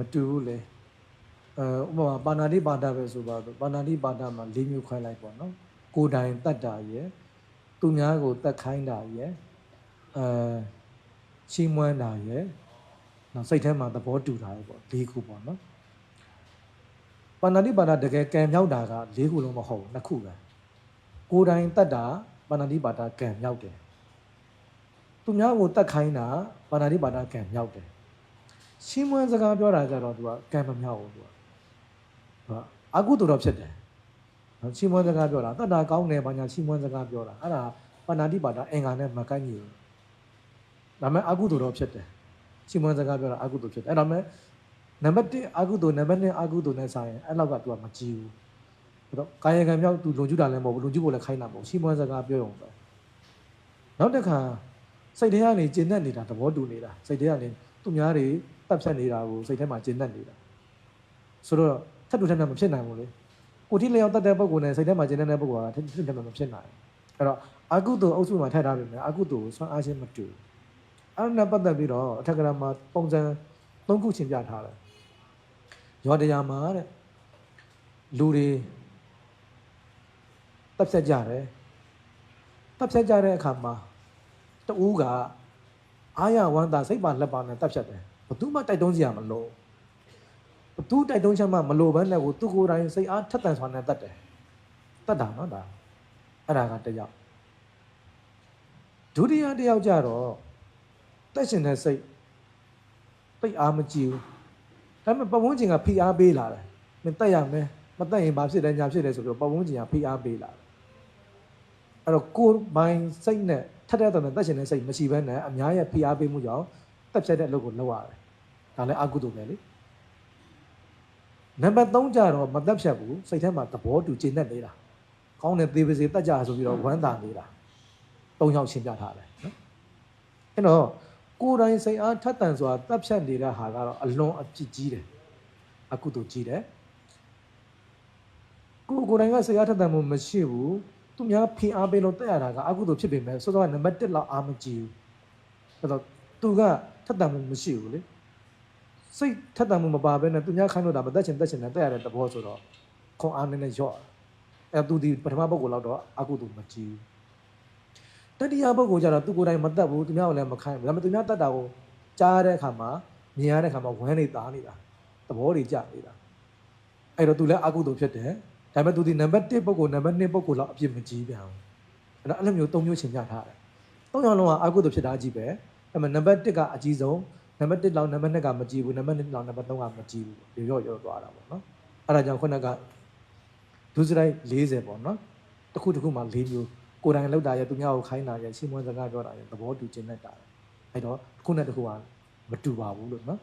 မတူဘူးလေအဲဥပမာပါဏာတိပါဒပဲဆိုပါတော့ပါဏာတိပါဒမှာ၄မျိုးခွဲလိုက်ပေါ့နော်ကိုယ်တိုင်တတ်တာရယ်သူများကိုတတ်ခိုင်းတာရယ်အဲချီးမွမ်းတာရယ်နောက်စိတ်ထဲမှာသဘောတူတာရယ်ပေါ့၄ခုပေါ့နော်ပါဏာတိပါဒတကယ်ကံမြောက်တာက၄ခုလုံးမဟုတ်ဘူးနှစ်ခုပဲကိုယ်တိုင်တတ်တာပါဏာတိပါဒကံမြောက်တယ်သူများကိုတတ်ခိုင်းတာပါဏာတိပါဒကံမြောက်တယ် ရှင်းမွန်းစကားပြောတာကြတော့ तू ကကံမမြောက်ဘူး तू ကဟာအကုသိုလ်တော့ဖြစ်တယ်နော်ရှင်းမွန်းစကားပြောတာတတ်တာကောင်းတယ်ဘာညာရှင်းမွန်းစကားပြောတာအဲ့ဒါပဏာတိပါဒအင်္ဂါနဲ့မကိုက်ညီဘူးဒါပေမဲ့အကုသိုလ်တော့ဖြစ်တယ်ရှင်းမွန်းစကားပြောတာအကုသိုလ်ဖြစ်တယ်အဲ့ဒါပေမဲ့နံပါတ်1အကုသိုလ်နံပါတ်2အကုသိုလ်နဲ့ဆိုင်ရင်အဲ့လောက်က तू ကမကြည့်ဘူးအဲ့တော့ကာယကံမြောက် तू လုံကျူတာလည်းမဟုတ်ဘူးလုံကျူဖို့လည်းခိုင်းတာမဟုတ်ဘူးရှင်းမွန်းစကားပြောရုံပဲနောက်တစ်ခါစိတ်ထဲကနေကျင့်တတ်နေတာသဘောတူနေတာစိတ်ထဲကနေ သူများတွေတပ်ဖြတ်နေတာကိုစိတ်ထဲမှာကျင့်တတ်နေတာဆိုတော့ထပ်တူထပ်ထပ်မဖြစ်နိုင်ဘူးလေကိုတိလျောက်တတ်တဲ့ပုံကိုယ်နဲ့စိတ်ထဲမှာကျင့်တတ်တဲ့ပုံကထပ်တူထပ်ထပ်မဖြစ်နိုင်ဘူးအဲ့တော့အကုသိုလ်အုပ်စုမှာထည့်ထားပြီမယ်အကုသိုလ်ကိုဆွမ်းအားခြင်းမတူအဲ့ဒါနဲ့ပတ်သက်ပြီးတော့အထက်ကရာမှာပုံစံ၃ခုချင်းပြထားတယ်ရောတရားမှာတဲ့လူတွေတပ်ဖြတ်ကြတယ်တပ်ဖြတ်ကြတဲ့အခါမှာတူးက အာရဝန္တာစိတ်ပါလက်ပါနဲ့တက်ဖြတ်တယ်ဘသူမှတိုက်တွန်းစရာမလိုဘသူတိုက်တွန်းချက်မှမလိုဘဲနဲ့ကိုသူကိုယ်တိုင်စိတ်အားထက်သန်စွာနဲ့တက်တယ်တက်တာနော်ဒါအဲ့ဒါကတစ်ယောက်ဒုတိယတစ်ယောက်ကြတော့တက်ရှင်တဲ့စိတ်ပိတ်အားမကြည့်ဘူးဒါပေမဲ့ပဝန်းကျင်ကဖိအားပေးလာတယ်မင်းတက်ရမယ်မတက်ရင်ဘာဖြစ်လဲညာဖြစ်လဲဆိုပြီးတော့ပဝန်းကျင်ကဖိအားပေးလာတယ် အဲ့တော့ကိုယ်ပိုင်စိတ်နဲ့ထက်တဲ့တန်တက်ရှင်တဲ့စိတ်မရှိဘဲနဲ့အများရဲ့ဖိအားပေးမှုကြောင့်တက်ဖြတ်တဲ့အလုပ်ကိုလုပ်ရတယ်ဒါလည်းအကုသိုလ်ပဲလေနံပါတ်3ကြတော့မတက်ဖြတ်ဘူးစိတ်ထဲမှာသဘောတူကျင့်တတ်နေတာကောင်းတယ်သေပါစေတက်ကြဆိုပြီးတော့ဝမ်းသာနေတာ၃ယောက်ရှင်းပြထားတယ်နော်အဲ့တော့ကိုယ်တိုင်စိတ်အားထက်သန်စွာတက်ဖြတ်နေတဲ့ဟာကတော့အလွန်အပြစ်ကြီးတယ်အကုသိုလ်ကြီးတယ်ကိုယ်ကိုယ်တိုင်ကစိတ်အားထက်သန်မှုမရှိဘူး သူများဖိအားပေးလို့တက်ရတာကအကုသိုလ်ဖြစ်ပေမဲ့စောစောကနံပါတ်1လောက်အားမကြည့်ဘူးအဲ့တော့သူကထက်သန်မှုမရှိဘူးလေစိတ်ထက်သန်မှုမပါဘဲနဲ့သူများခိုင်းလို့တာမတက်ချင်တက်ချင်တယ်တက်ရတဲ့သဘောဆိုတော့ခွန်အားနည်းနည်းလျော့အဲ့သူဒီပထမပုဂ္ဂိုလ်လောက်တော့အကုသိုလ်မကြည့်ဘူးတတိယပုဂ္ဂိုလ်ကျတော့သူကိုယ်တိုင်မတက်ဘူးသူများကိုလည်းမခိုင်းဘူးဒါပေမဲ့သူများတက်တာကိုကြားတဲ့အခါမှာမြင်ရတဲ့အခါမှာဝမ်းနေတာနေတာသဘောတွေကြနေတာအဲ့တော့သူလည်းအကုသိုလ်ဖြစ်တယ် ဒါပေမဲ့သူဒီနံပါတ်1ပုဂ္ဂိုလ်နံပါတ်2ပုဂ္ဂိုလ်လောက်အပြစ်မကြည့်ပြန်ဘူးအဲ့တော့အဲ့လိုမျိုး၃မျိုးရှင်းပြထားတယ်၃ယောက်လုံးကအကုသိုလ်ဖြစ်တာကြီးပဲအဲ့မှာနံပါတ်1ကအကြီးဆုံးနံပါတ်1လောက်နံပါတ်2ကမကြည့်ဘူးနံပါတ်2လောက်နံပါတ်3ကမကြည့်ဘူးရော့ရော့သွားတာပေါ့နော်အဲ့ဒါကြောင့်ခုနကဒုစရိုက်40ပေါ့နော်တစ်ခုတစ်ခုမှ၄မျိုးကိုယ်တိုင်လောက်တာရသူများကိုခိုင်းတာရရှင်းမွန်းစကားပြောတာရသဘောတူကျင်တတ်တာအဲ့တော့တစ်ခုနဲ့တစ်ခုကမတူပါဘူးလို့နော်